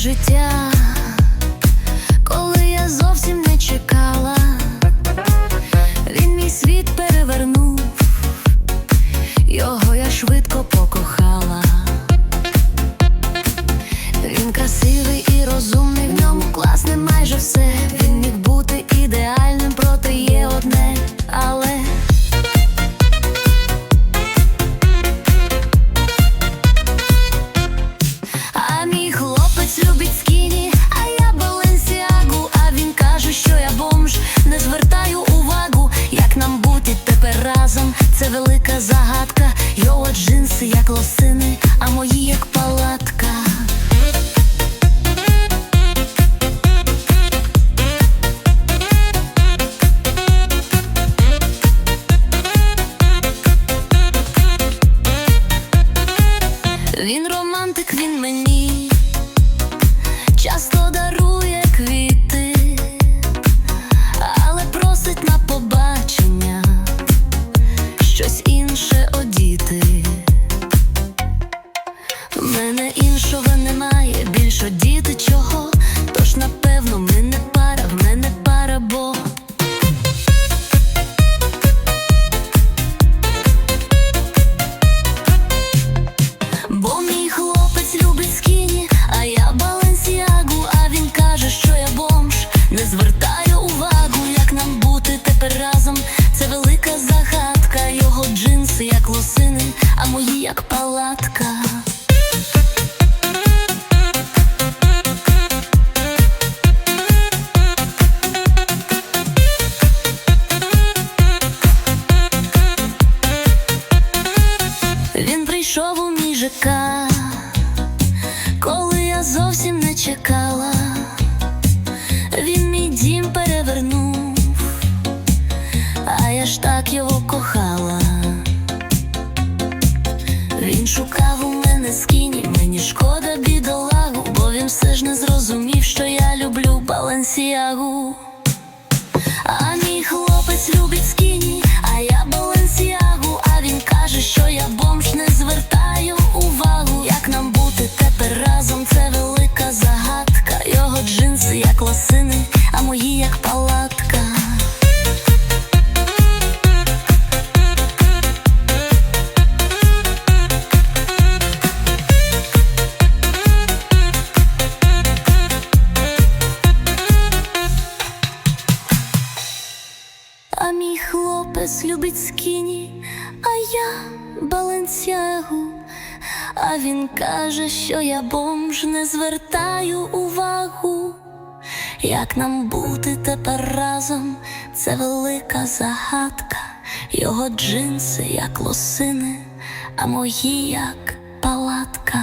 життя, коли я зовсім не чекала, він мій світ перевернув, його я швидко покохала. Він красивий і розумний, в ньому класне майже все. Разом. Це велика загадка. Його джинси, як лосини, а мої як палатка. Він романтик, він мені часто щось інше одіти. В мене іншого немає, більш одіти чого. Тож напевно ми не пара, в мене пара, бо Бо мій хлопець любить скіні, а я балансіагу, а він каже, що я бомж. Не звертаю увагу, нам бути тепер разом. Це велика загадка, його джинси, як лосини, а мої як палатка. Він прийшов у мій ЖК, коли я зовсім не чекала, Він шукав у мене скіні, мені шкода бідолагу, бо він все ж не зрозумів, що я люблю балансіагу. А мій хлопець любить хлопець любить скіні, а я балансягу. А він каже, що я бомж не звертаю увагу. Як нам бути тепер разом? Це велика загадка. Його джинси, як лосини, а мої як палатка.